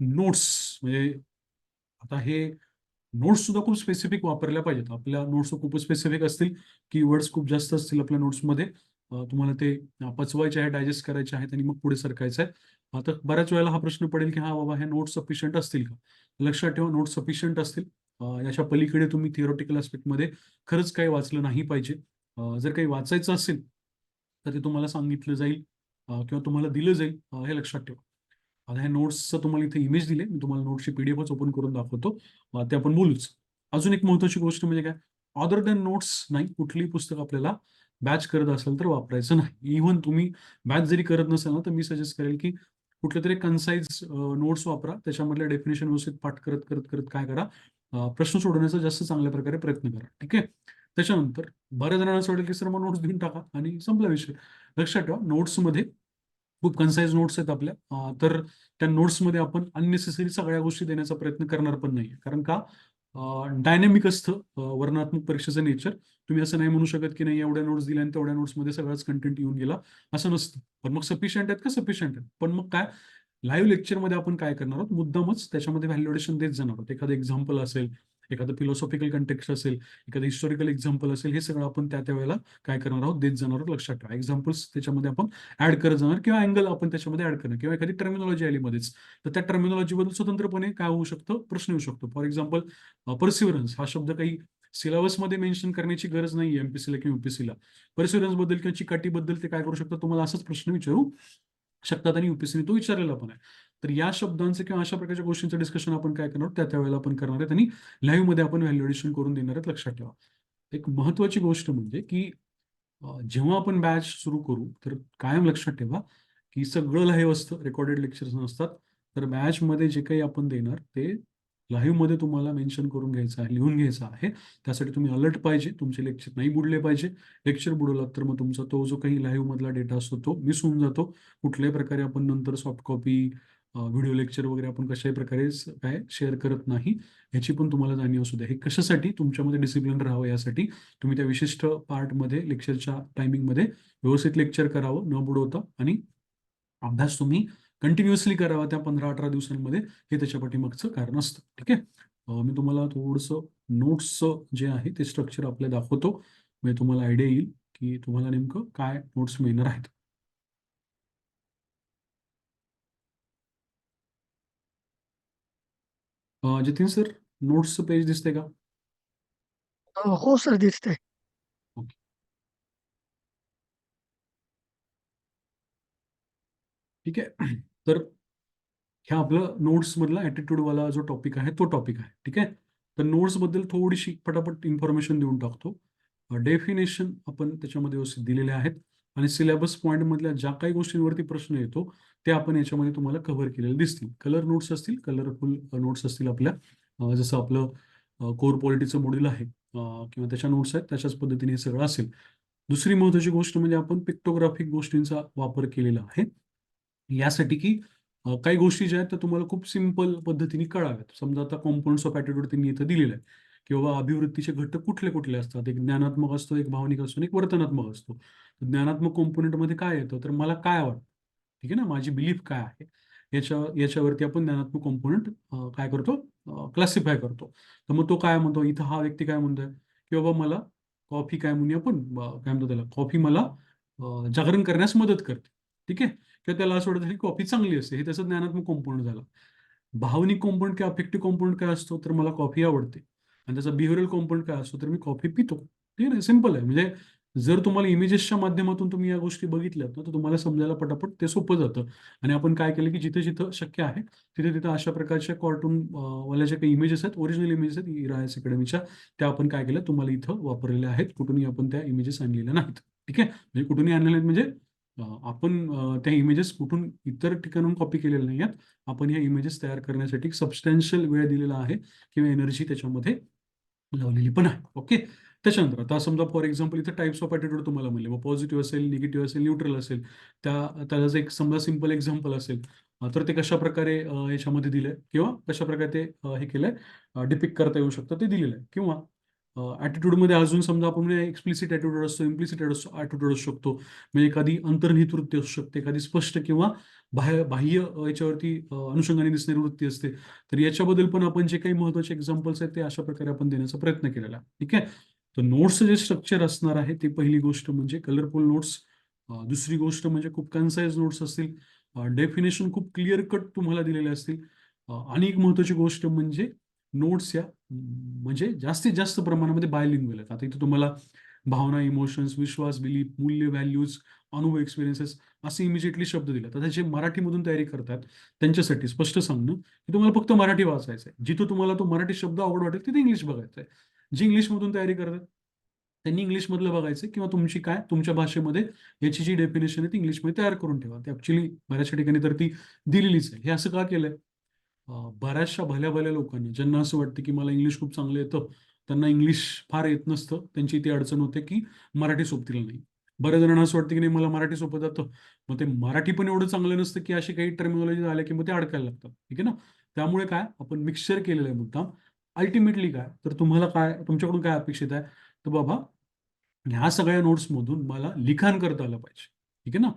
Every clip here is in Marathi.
नोट्स म्हणजे आता हे नोट्स सुद्धा खूप स्पेसिफिक वापरल्या पाहिजेत. आपल्या नोट्स खूप स्पेसिफिक असतील की वर्ड्स खूप जास्त असतील आपल्या नोट्समध्ये तुम्हाला ते पचवायचे आहे डायजेस्ट करायचे आहेत आणि मग पुढे सरकायचं आहे. आता बऱ्याच वेळेला हा प्रश्न पडेल की हा बाबा हे नोट्स सफिशियंट असतील का? लक्षात ठेवा नोट्स सफिशियंट असतील. याच्या पलीकडे तुम्ही थिओरिटिकल आस्पेक्टमध्ये खरंच काही वाचलं नाही पाहिजे. जर काही वाचायचं असेल तर ते तुम्हाला सांगितलं जाईल किंवा तुम्हाला दिलं जाईल हे लक्षात ठेवा. आता ह्या नोट्सचं तुम्हाला इथे इमेज दिले. मी तुम्हाला नोट्सची पीडीएफच ओपन करून दाखवतो. ते आपण बोलूच. अजून एक महत्वाची गोष्ट म्हणजे काय? अदर दॅन नोट्स नाही कुठलीही पुस्तक आपल्याला बॅच करत असेल तर वापरायचं नाही. इव्हन तुम्ही बॅच जरी करत नसाल ना तर मी सजेस्ट करेल की कुठले तरी कन्साईज नोट्स वापरा. त्याच्यामधल्या डेफिनेशन व्यवस्थित पाठ करत करत करत काय करा? प्रश्न सोडवण्याचा जास्त चांगल्या प्रकारे प्रयत्न करा. ठीक आहे? त्याच्यानंतर बऱ्याच जणांना सोडेल वाटेल की सर मग नोट्स देऊन टाका. आणि संपला विषय. लक्षात ठेवा नोट्समध्ये खूप कन्साईज नोट्स आहेत आपल्या. तर त्या नोट्समध्ये आपण अननेसेसरी सगळ्या गोष्टी देण्याचा प्रयत्न करणार पण नाही कारण का? डायनॅमिक असतं वर्णात्मक वर्णनात्मक परीक्षेचं नेचर तुम्ही असं नाही म्हणू शकत की नाही एवढ्या नोट्स दिल्या आणि तेवढ्या नोट्समध्ये सगळाच कंटेंट येऊन गेला. असं नसतं. पण मग सफिशियंट आहेत का? सफिशियंट आहेत. पण मग काय? लाईव्ह लेक्चरमध्ये आपण काय करणार आहोत? मुद्दामच त्याच्यामध्ये व्हॅल्युएशन देत जाणार आहोत. एखादं एक्झाम्पल असेल एखादं फिलॉसॉफिकल कंटेक्स्ट असेल एखादं हिस्टॉरिकल एक्झाम्पल असेल हे सगळं आपण त्या त्या वेळेला काय करणार आहोत? देत जाणार आहोत. लक्षात ठेवा. एक्झाम्पल्स त्याच्यामध्ये आपण ऍड करत जाणार किंवा अँगल आपण त्याच्यामध्ये ऍड करणार. किंवा एखादी टर्मिनॉलॉजी आली मध्येच. तर त्या टर्मिनॉलॉजी बद्दल स्वतंत्रपणे काय होऊ शकतं? प्रश्न येऊ शकतो. फॉर एक्झाम्पल परसिवरन्स हा शब्द काही सिलेबसमध्ये मेन्शन करण्याची गरज नाही एमपीसीला किंवा युपीसीला परसिवरन्सबद्दल किंवा चिकाटीबद्दल ते काय करू शकतात? तुम्हाला असाच प्रश्न विचारू शकतात आणि युपीसीने तो विचारलेला पण आहे. तर या शब्दांचं किंवा अशा प्रकारच्या गोष्टींचं डिस्कशन आपण काय करणार? त्या त्यावेळेला आपण करणार आहेत आणि लाईव्हमध्ये आपण व्हॅल्युएशन करून देणार आहेत. लक्षात ठेवा. एक महत्वाची गोष्ट म्हणजे की जेव्हा आपण बॅच सुरू करू तर कायम लक्षात ठेवा की सगळं लाईव्ह असतं रेकॉर्डेड लेक्चर्स नसतात. तर बॅच मध्ये जे काही आपण देणार ते लाईव्हमध्ये तुम्हाला मेन्शन करून घ्यायचं आहे लिहून घ्यायचं आहे. त्यासाठी तुम्ही अलर्ट पाहिजे. तुमचे लेक्चर नाही बुडले पाहिजे. लेक्चर बुडवलात तर मग तुमचा तो जो काही लाईव्ह मधला डेटा असतो तो मिस होऊन जातो. कुठल्याही प्रकारे आपण नंतर सॉफ्ट कॉपी व्हिडिओ लेक्चर वगैरे आपण कशाही प्रकारे काय शेअर करत नाही याची पण तुम्हाला जाणीव असू द्या. हे कशासाठी तुमच्यामध्ये डिसिप्लिन राहावं यासाठी तुम्ही त्या विशिष्ट पार्टमध्ये लेक्चरच्या टायमिंगमध्ये व्यवस्थित लेक्चर करावं न बुडवता आणि अभ्यास तुम्ही कंटिन्युअसली करावा त्या पंधरा अठरा दिवसांमध्ये. हे त्याच्या पाठीमागचं कारण असतं. ठीक आहे? मी तुम्हाला थोडंसं नोट्सचं जे आहे ते स्ट्रक्चर आपल्या दाखवतो. म्हणजे तुम्हाला आयडिया येईल की तुम्हाला नेमकं काय नोट्स मिळणार आहेत. अं, जतीन सर नोट्सचं पेज दिसतंय का? अ, हो सर दिसतंय. ओके. ठीक आहे. तर ह्या आपलं नोट्स मधला ऍटिट्यूड वाला जो टॉपिक आहे तो टॉपिक आहे. ठीक आहे? तर नोट्सबद्दल थोडीशी पटापट इन्फॉर्मेशन देऊन टाकतो. डेफिनेशन आपण त्याच्यामध्ये व्यवस्थित दिलेले आहेत. आणि सिलेबस पॉईंट मधल्या ज्या काही गोष्टींवरती प्रश्न येतो ते आपण याच्यामध्ये तुम्हाला कव्हर केलेले दिसतील. कलर नोट्स असतील कलरफुल नोट्स असतील आपल्या. जसं आपलं कोर पॉलिटीचं मॉड्यूल आहे किंवा त्याच्या नोट्स आहेत त्याच्याच पद्धतीने हे सगळं असेल. दुसरी महत्वाची गोष्ट म्हणजे आपण पिक्टोग्राफिक गोष्टींचा वापर केलेला आहे. यासाठी की काही गोष्टी ज्या आहेत त्या तुम्हाला खूप सिंपल पद्धतीने कळाव्यात. समजा आता कॉम्पोनंट्स ऑफ ॲटिट्यूड त्यांनी इथं दिलेलं आहे. किंवा अभिवृत्तीचे घटक कुठले कुठले असतात? एक ज्ञानात्मक असतो एक भावनिक असतो आणि एक वर्तनात्मक असतो. ज्ञानात्मक कॉम्पोनंटमध्ये मध्ये काय येतं तर मला काय वाटतं? ठीक आहे ना? माझी बिलीफ काय आहे? याच्या याच्यावरती आपण ज्ञानात्मक कॉम्पोनंट काय करतो? क्लासिफाय करतो. तर मग तो काय म्हणतो? इथं हा व्यक्ती काय म्हणतोय? की बाबा मला कॉफी काय म्हणूया आपण? काय म्हणतो त्याला? कॉफी मला जागरण करण्यास मदत करते. ठीक आहे? किंवा त्याला असं वाटतं की कॉफी चांगली असते. हे त्याचं ज्ञानात्मक कॉम्पोनंट झालं. भावनिक कॉम्पोनंट किंवा अफेक्टिव्ह कॉम्पोनंट काय असतो? तर मला कॉफी आवडते. आणि त्याचा बिहेवियरल कॉम्पोनंट काय असतो? तर मी कॉफी पितो. ठीक आहे सिंपल आहे. म्हणजे जर तुम्हाला इमेजेसच्या माध्यमातून तुम्ही या गोष्टी बघितल्यात ना तर तुम्हाला समजायला पटापट ते सोपं जातं. आणि आपण काय केलं की जिथे जिथं शक्य आहे तिथे तिथं अशा प्रकारच्या कार्टून वाल्या ज्या काही इमेजेस आहेत ओरिजिनल इमेजेस आहेत इरायस अकॅडमीच्या त्या आपण काय केलं तुम्हाला इथं वापरलेल्या आहेत. कुठूनही आपण त्या इमेजेस आणलेल्या नाहीत. ठीक आहे? म्हणजे कुठूनही आणलेल्या आहेत म्हणजे आपण त्या इमेजेस कुठून इतर ठिकाणून कॉपी केलेल्या नाही आहेत. आपण ह्या इमेजेस तयार करण्यासाठी सबस्टॅन्शियल वेळ दिलेला आहे किंवा एनर्जी त्याच्यामध्ये लावलेली पण आहे. ओके त्याच्यानंतर आता समजा फॉर एक्झाम्पल इथं टाइप्स ऑफ ॲटिट्यूड तुम्हाला म्हणले मग पॉझिटिव्ह असेल निगेटिव्ह असेल न्यूट्रल असेल त्या त्याला जर एक समजा सिंपल एक्झाम्पल असेल तर ते कशा प्रकारे याच्यामध्ये दिलंय? किंवा कशा प्रकारे ते हे केलंय? डिपिक करता येऊ शकतं ते दिलेलं आहे. किंवा ॲटिट्यूडमध्ये अजून समजा आपण एक्सप्लिसिट ॲटिट्यूड असतो इम्प्लिसिट ॲटिट्यूड असू शकतो. म्हणजे एखादी अंतर्निहित वृत्ती असू शकते एखादी स्पष्ट किंवा बाह्य बाह्य याच्यावरती अनुषंगाने दिसणारी वृत्ती असते. तर याच्याबद्दल पण आपण जे काही महत्त्वाचे एक्झाम्पल्स आहेत ते अशा प्रकारे आपण देण्याचा प्रयत्न केलेला ठीक आहे? तर नोट्स जे स्ट्रक्चर असणार आहे ते पहिली गोष्ट म्हणजे कलरफुल नोट्स दुसरी गोष्ट म्हणजे खूप कन्साईज नोट्स असतील. डेफिनेशन खूप क्लिअर कट तुम्हाला दिलेले असतील. आणि एक महत्वाची गोष्ट म्हणजे नोट्स या म्हणजे जास्तीत जास्त प्रमाणामध्ये बायलिंग्वेल आहेत. आता इथे तुम्हाला भावना इमोशन्स विश्वास बिलीफ मूल्य व्हॅल्यूज अनुभव एक्सपिरियन्सेस असे इमिजिएटली शब्द दिले आता जे मराठीमधून तयारी करतात त्यांच्यासाठी स्पष्ट सांगणं की तुम्हाला फक्त मराठी वाचायचं आहे जिथं तुम्हाला तो मराठी शब्द आवड वाटेल तिथे इंग्लिश बघायचं आहे जी इंग्लिशमधून तयारी करतात त्यांनी इंग्लिशमधलं बघायचं किंवा तुमची काय तुमच्या भाषेमध्ये याची जी डेफिनेशन आहे ती इंग्लिशमध्ये तयार करून ठेवा. ती ऍक्च्युली बऱ्याचशा ठिकाणी तर ती दिलेलीच आहे. हे असं का केलंय? बऱ्याचशा भल्या भल्या लोकांनी ज्यांना असं वाटतं की मला इंग्लिश खूप चांगलं येतं त्यांना इंग्लिश फार येत नसतं. त्यांची ती अडचण होते की मराठी सोपतील नाही. बऱ्याच जणांना असं वाटतं की नाही मला मराठी सोपं जातं. मग ते मराठी पण एवढं चांगलं नसतं की अशी काही टर्मिनॉलॉजी आल्या की मग ते अडकायला लागतात. ठीक आहे ना? त्यामुळे काय? आपण मिक्सचर केलेलं आहे मुद्दाम अल्टिमेटली काय? तर तुम्हाला काय तुमच्याकडून काय अपेक्षित आहे? तर बाबा ह्या सगळ्या नोट्समधून मला लिखाण करता आलं पाहिजे. ठीक आहे ना?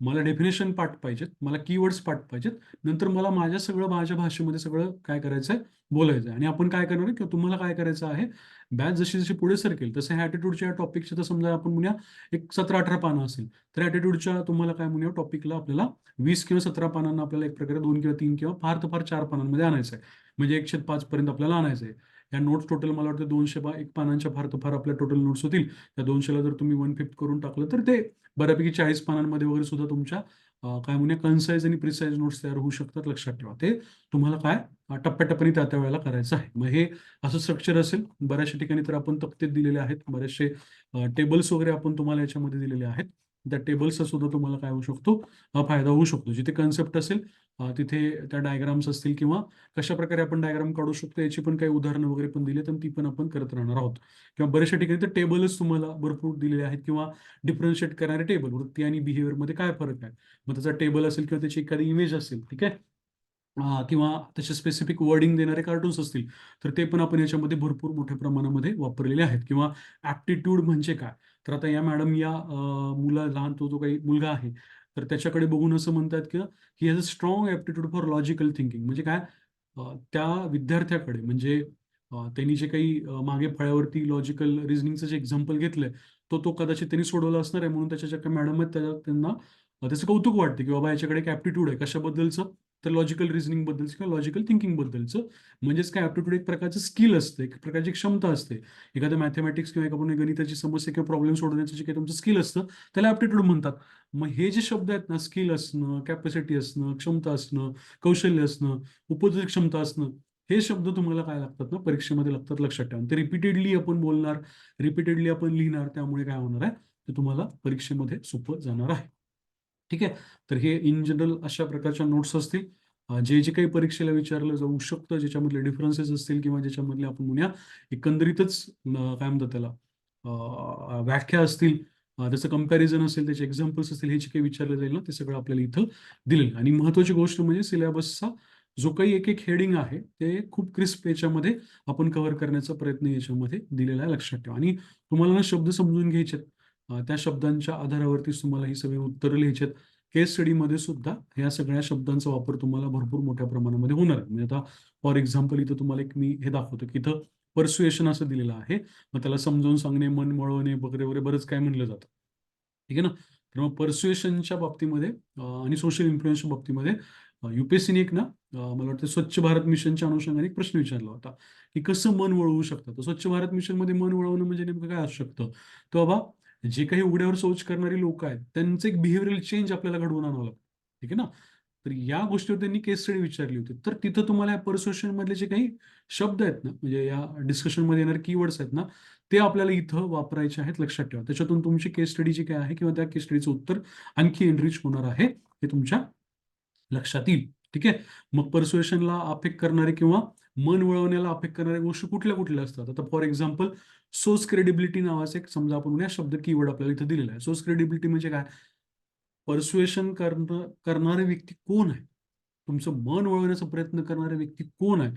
मला डेफिनेशन पाठ पाहिजेत मला कीवर्ड्स पाठ पाहिजेत नंतर मला माझ्या सगळं माझ्या भाषेमध्ये सगळं काय करायचं आहे बोलायचं आहे आणि आपण काय करणार आहे? किंवा तुम्हाला काय करायचं आहे? बॅच जशी जशी पुढे सरकेल तसं ह्या ॲटिट्यूडच्या टॉपिकच्या तर समजा आपण म्हणूया एक सतरा अठरा पानं असेल. तर ॲटिट्यूडच्या तुम्हाला काय म्हणूया टॉपिकला आपल्याला वीस किंवा सतरा पानांना आपल्याला एक प्रकारे दोन किंवा तीन किंवा फार तर फार चार पानांमध्ये आणायचं आहे म्हणजे एकशे पाच पर्यंत आपल्याला आणायचं आहे या नोट्स टोटल मला वाटतं दोनशे बा एक पानांच्या फार तर फार आपल्या टोटल नोट्स होतील. त्या दोनशेला जर तुम्ही वन फिफ्थ करून टाकलं तर ते बऱ्यापैकी चाळीस पानांमध्ये वगैरे सुद्धा तुमच्या काय म्हणूया कन्साईज आणि प्रिसाईज नोट्स तयार होऊ शकतात. लक्षात ठेवा. ते तुम्हाला काय टप्प्याटप्प्याने त्या त्या वेळेला करायचं आहे. मग हे असं स्ट्रक्चर असेल बऱ्याचशा ठिकाणी तर आपण तक्तेत दिलेले आहेत. बरेचसे टेबल्स वगैरे आपण तुम्हाला याच्यामध्ये दिलेले आहेत. त्या टेबल्सचा सुद्धा तुम्हाला काय होऊ शकतो फायदा होऊ शकतो. जिथे कन्सेप्ट असेल तिथे त्या डायग्राम्स असतील किंवा कशा प्रकारे आपण डायग्राम काढू शकतो याची पण काही उदाहरणं वगैरे पण दिली तर ती पण आपण करत राहणार आहोत. किंवा बऱ्याचशा ठिकाणी तर टेबलच तुम्हाला भरपूर दिलेले आहेत किंवा डिफरन्शिएट करणारे टेबल वृत्ती आणि बिहेवियरमध्ये काय फरक आहे? मग त्याचा टेबल असेल किंवा त्याची एखादी इमेज असेल ठीक आहे? किंवा त्याचे स्पेसिफिक वर्डिंग देणारे कार्टून्स असतील तर ते पण आपण याच्यामध्ये भरपूर मोठ्या प्रमाणामध्ये वापरलेले आहेत. किंवा ऍप्टिट्यूड म्हणजे काय? तर आता या मॅडम या मुला लहान तो जो काही मुलगा आहे तर त्याच्याकडे बघून असं म्हणतात की he has a strong aptitude for logical thinking म्हणजे काय? त्या विद्यार्थ्याकडे म्हणजे त्यांनी जे काही मागे फळ्यावरती लॉजिकल रिझनिंगचं जे एक्झाम्पल घेतलंय तो तो कदाचित त्यांनी सोडवला असणार आहे म्हणून त्याच्या ज्या काही मॅडम आहेत त्यांना त्याचं कौतुक वाटते की बाबा याच्याकडे एक ऍप्टिट्यूड आहे. कशाबद्दलचं? तर लॉजिकल रिझनिंग बद्दलचं किंवा लॉजिकल थिंकिंग बद्दलचं. म्हणजेच काय? ऍप्टिट्यूड एक प्रकारचं स्किल असते एक प्रकारची क्षमता असते. एखाद्या मॅथमॅटिक्स किंवा एखाद्या गणिताची समस्या किंवा प्रॉब्लेम सोडवण्याचं जे काही तुमचं स्किल असतं त्याला ॲप्टिट्यूड म्हणतात. मग हे जे शब्द आहेत ना स्किल असणं कॅपॅसिटी असणं क्षमता असणं कौशल्य असणं उपयोजित क्षमता असणं हे शब्द तुम्हाला काय लागतात ना? परीक्षेमध्ये लागतात लक्षात ठेवा. ते रिपीटेडली आपण बोलणार रिपीटेडली आपण लिहिणार त्यामुळे काय होणार आहे? ते तुम्हाला परीक्षेमध्ये सोपं जाणार आहे. ठीक आहे? तर हे इन जनरल अशा प्रकारच्या नोट्स असतील. जे जे काही परीक्षेला विचारलं जाऊ शकतं ज्याच्यामधले डिफरन्सेस असतील किंवा ज्याच्यामधले आपण म्हणूया एकंदरीतच काय म्हणतात त्याला व्याख्या असतील त्याचं कंपॅरिझन असेल त्याचे एक्झाम्पल्स असतील हे जे काही विचारलं जाईल ना ते सगळं आपल्याला इथं दिलेलं आणि महत्वाची गोष्ट म्हणजे सिलेबसचा जो काही एक एक हेडिंग आहे ते खूप क्रिस्प याच्यामध्ये आपण कव्हर करण्याचा प्रयत्न याच्यामध्ये दिलेला आहे लक्षात ठेवा. आणि तुम्हाला ना शब्द समजून घ्यायचे आहेत त्या शब्दांच्या आधारावरतीच तुम्हाला ही सगळी उत्तरं लिहायची आहेत. केस स्टडीमध्ये सुद्धा या सगळ्या शब्दांचा वापर तुम्हाला भरपूर मोठ्या प्रमाणामध्ये होणार आहे. म्हणजे आता फॉर एक्झाम्पल इथं तुम्हाला एक मी हे दाखवतो की इथं परसुएशन असं दिलेलं आहे. मग त्याला समजावून सांगणे मन वळवणे वगैरे वगैरे बरंच काय म्हणलं जातं. ठीक आहे ना? तर मग परसुएशनच्या बाबतीमध्ये आणि सोशल इन्फ्लुएन्सच्या बाबतीमध्ये युपीएससीने एक ना मला वाटतं स्वच्छ भारत मिशनच्या अनुषंगाने एक प्रश्न विचारला होता की कसं मन वळवू शकतं? तर स्वच्छ भारत मिशनमध्ये मन वळवणं म्हणजे नेमकं काय असू शकतं? तर बाबा जे काही उघड्यावर शौच करणारी लोक आहेत त्यांचं एक बिहेवियरल चेंज आपल्याला घडवून आणावं लागतं. ठीक आहे ना? तर या गोष्टीवर त्यांनी केस स्टडी विचारली होती. तर तिथं तुम्हाला या परसोशन मधले जे काही शब्द आहेत ना म्हणजे या डिस्कशनमध्ये येणारे कीवर्ड्स आहेत ना ते आपल्याला इथं वापरायचे आहेत लक्षात ठेवा. त्याच्यातून तुमची केस स्टडी जी काय आहे किंवा त्या केस स्टडीचं उत्तर आणखी एनरिच होणार आहे हे तुमच्या लक्षात येईल. ठीक आहे? मग परसुएशनला अफेक्ट करणारे किंवा मन वळवण्याला अफेक्ट करणाऱ्या गोष्टी कुठल्या कुठल्या असतात? आता फॉर एक्झाम्पल सोर्स क्रेडिबिलिटी नावाचा एक समजा आपण या शब्द कीवर्ड आपल्याला इथं दिलेला आहे. सोर्स क्रेडिबिलिटी म्हणजे काय? परसुएशन करणं करणारे व्यक्ती कोण आहे? तुमचं मन वळवण्याचा प्रयत्न करणारे व्यक्ती कोण आहे?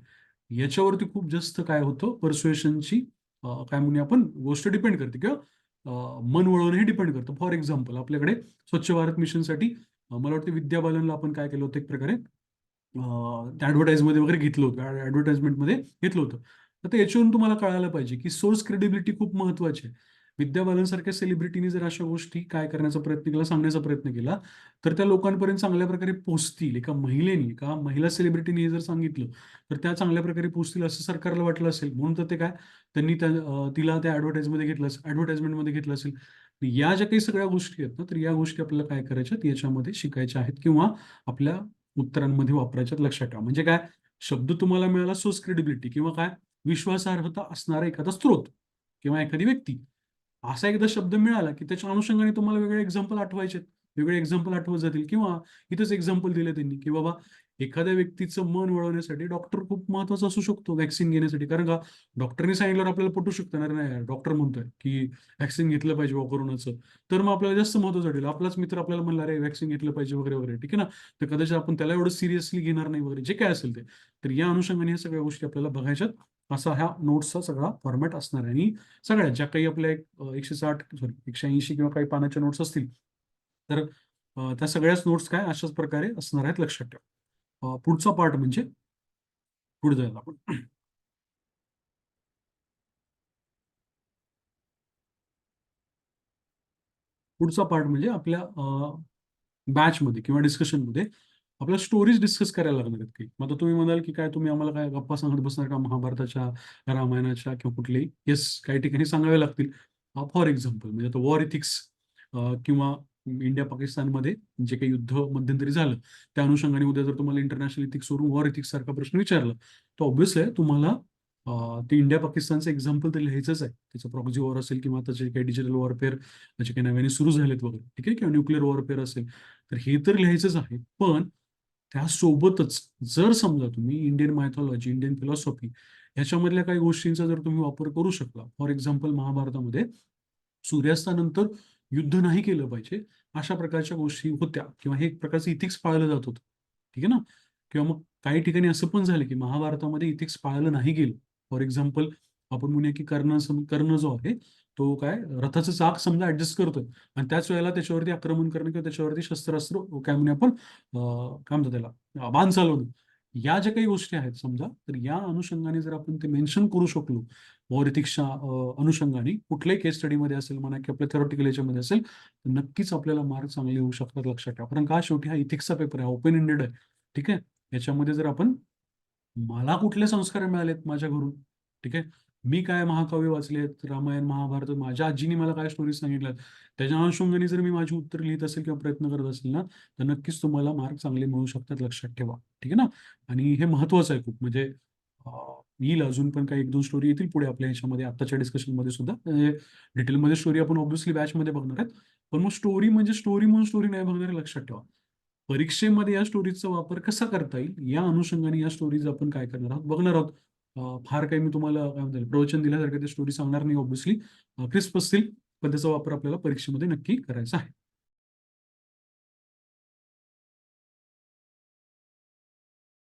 याच्यावरती खूप जास्त काय होतं? परसुएशनची काय म्हणूया आपण? गोष्ट डिपेंड करते किंवा मन वळवणं हे डिपेंड करतं. फॉर एक्झाम्पल आपल्याकडे स्वच्छ भारत मिशनसाठी मला वाटतं विद्या बालनला आपण काय केलं होतं एक प्रकारे? ॲडव्हर्टाईजमध्ये वगैरे घेतलं होतं. ॲडव्हर्टाईजमेंटमध्ये घेतलं होतं. तर ते याच्यावरून तुम्हाला कळायला पाहिजे की सोर्स क्रेडिबिलिटी खूप महत्वाची आहे. विद्या बालनसारख्या सेलिब्रिटीने जर अशा गोष्टी काय करण्याचा प्रयत्न केला सांगण्याचा प्रयत्न केला तर त्या लोकांपर्यंत चांगल्या प्रकारे पोहोचतील. एका महिलेने एका महिला सेलिब्रिटीने हे जर सांगितलं तर त्या चांगल्या प्रकारे पोहोचतील असं सरकारला वाटलं असेल. म्हणून तर ते काय त्यांनी त्या तिला त्या ॲडव्हर्टाईजमध्ये घेतलं असेल ॲडव्हर्टाईजमेंटमध्ये घेतलं असेल. या ज्या काही सगळ्या गोष्टी आहेत ना तर या गोष्टी आपल्याला काय करायच्यात याच्यामध्ये शिकायच्या आहेत किंवा आपल्या उत्तरांमध्ये वापरायच्यात लक्षात ठेवा. म्हणजे काय? शब्द तुम्हाला मिळाला सोर्स क्रेडिबिलिटी किंवा काय? विश्वासार्हता असणारा एखादा स्रोत किंवा एखादी व्यक्ती. असा एकदा शब्द मिळाला की त्याच्या अनुषंगाने तुम्हाला वेगळे एक्झाम्पल आठवायचे वेगळे एक्झाम्पल आठवत जातील किंवा इथंच एक्झाम्पल दिले त्यांनी की बाबा एखाद्या व्यक्तीचं मन वळवण्यासाठी डॉक्टर खूप महत्त्वाचा असू शकतो व्हॅक्सिन घेण्यासाठी. कारण का डॉक्टरने सांगितल्यावर आपल्याला पटू शकतं ना, नाही डॉक्टर म्हणतोय की व्हॅक्सिन घेतलं पाहिजे बा कोरोनाचं. तर मग आपल्याला जास्त महत्वाचं वाटेल. आपलाच मित्र आपल्याला म्हणला अरे व्हॅक्सिन घेतलं पाहिजे वगैरे वगैरे. ठीक आहे ना? तर कदाचित आपण त्याला एवढं सिरियसली घेणार नाही वगैरे. जे काय असेल ते. तर या अनुषंगाने या सगळ्या गोष्टी आपल्याला बघायच्यात. असा ह्या नोट्सचा सगळा फॉर्मॅट असणार आहे. आणि सगळ्या ज्या काही आपल्या एक, एकशे साठ सॉरी एकशे ऐंशी किंवा काही पानाच्या नोट्स असतील तर त्या सगळ्याच नोट्स काय अशाच प्रकारे असणार आहेत लक्षात ठेवा. पुढचा पार्ट म्हणजे पुढे जायला आपण. पुढचा पार्ट म्हणजे आपल्या बॅचमध्ये किंवा डिस्कशनमध्ये आपल्या स्टोरीज डिस्कस करायला लागणार आहेत काही. मग आता तुम्ही म्हणाल की काय तुम्ही आम्हाला काय गप्पा सांगत बसणार का? महाभारताच्या रामायणाच्या किंवा कुठलेही? येस काही ठिकाणी सांगावे लागतील. फॉर एक्झाम्पल म्हणजे आता वॉर इथिक्स किंवा इंडिया पाकिस्तानमध्ये जे काही युद्ध मध्यंतरी झालं त्या अनुषंगाने उद्या जर तुम्हाला इंटरनॅशनल इथिक्स वरून वॉर इथिक्स सारखा प्रश्न विचारला तर ऑब्विसली तुम्हाला ते इंडिया पाकिस्तानचं एक्झाम्पल तर लिहायचंच आहे. त्याचं प्रॉक्झी वॉर असेल किंवा त्याचे काही डिजिटल वॉरफेअर जे काही नव्याने सुरू झालेत वगैरे ठीक आहे किंवा न्यूक्लिअर वॉरफेअर असेल तर हे तर लिहायचंच आहे. पण त्यासोबतच जर समजा तुम्ही इंडियन मायथॉलॉजी इंडियन फिलॉसॉफी ह्याच्यामधल्या काही गोष्टींचा जर तुम्ही वापर करू शकला फॉर एक्झाम्पल महाभारतामध्ये सूर्यास्तानंतर युद्ध नाही केलं पाहिजे अशा प्रकारच्या गोष्टी होत्या. किंवा हे एक प्रकारचं इथिक्स पाळलं जात होतं. ठीक आहे ना? किंवा मग काही ठिकाणी असं पण झालं की महाभारतामध्ये इथिक्स पाळलं नाही गेलं. फॉर एक्झाम्पल आपण म्हणूया की कर्ण कर्ण जो आहे तो काय रथाचं चाक समजा ऍडजस्ट करतोय. आणि त्याच वेळेला त्याच्यावरती आक्रमण करणं किंवा त्याच्यावरती शस्त्रास्त्र काय म्हणूया आपण काय म्हणतो त्याला अं, बाण चालवणं. या ज्या काही गोष्टी आहेत समजा तर या अनुषंगाने जर आपण ते मेन्शन करू शकलो वॉर अनुषंगाने कुठल्याही केस स्टडीमध्ये असेल म्हणा की आपल्या थेरॉटिकल याच्यामध्ये असेल तर नक्कीच आपल्याला मार्क चांगले येऊ शकतात लक्षात ठेवा. कारण का शेवटी हा इथिक्सचा पेपर आहे ओपन एंडेड आहे. ठीक आहे? याच्यामध्ये जर आपण मला कुठले संस्कार मिळालेत माझ्या घरून? ठीक आहे? मी काय महाकाव्य वाचलेत रामायण महाभारत माझ्या आजीने मला काय स्टोरीज सांगितल्यात? त्याच्या अनुषंगाने जर मी माझी उत्तर लिहित असेल किंवा प्रयत्न करत असेल ना तर नक्कीच तुम्हाला मार्क चांगले मिळू शकतात लक्षात ठेवा. ठीक आहे ना? आणि हे महत्वाचं आहे खूप. म्हणजे येईल अजून पण काही एक दोन स्टोरी येतील पुढे आपल्या ह्याच्यामध्ये आत्ताच्या डिस्कशनमध्ये सुद्धा. म्हणजे डिटेलमध्ये स्टोरी आपण ऑब्व्हियसली बॅचमध्ये बघणार आहेत. पण मग स्टोरी म्हणजे स्टोरी म्हणून स्टोरी नाही बघणार लक्षात ठेवा. परीक्षेमध्ये या स्टोरीजचा वापर कसा करता येईल? या अनुषंगाने या स्टोरीज आपण काय करणार आहोत? बघणार आहोत. फार काही मी तुम्हाला काय म्हणता प्रवचन दिल्यासारखं ते स्टोरी सांगणार नाही ऑब्व्हियसली क्रिस्प असतील पण त्याचा वापर आपल्याला परीक्षेमध्ये नक्की करायचा आहे.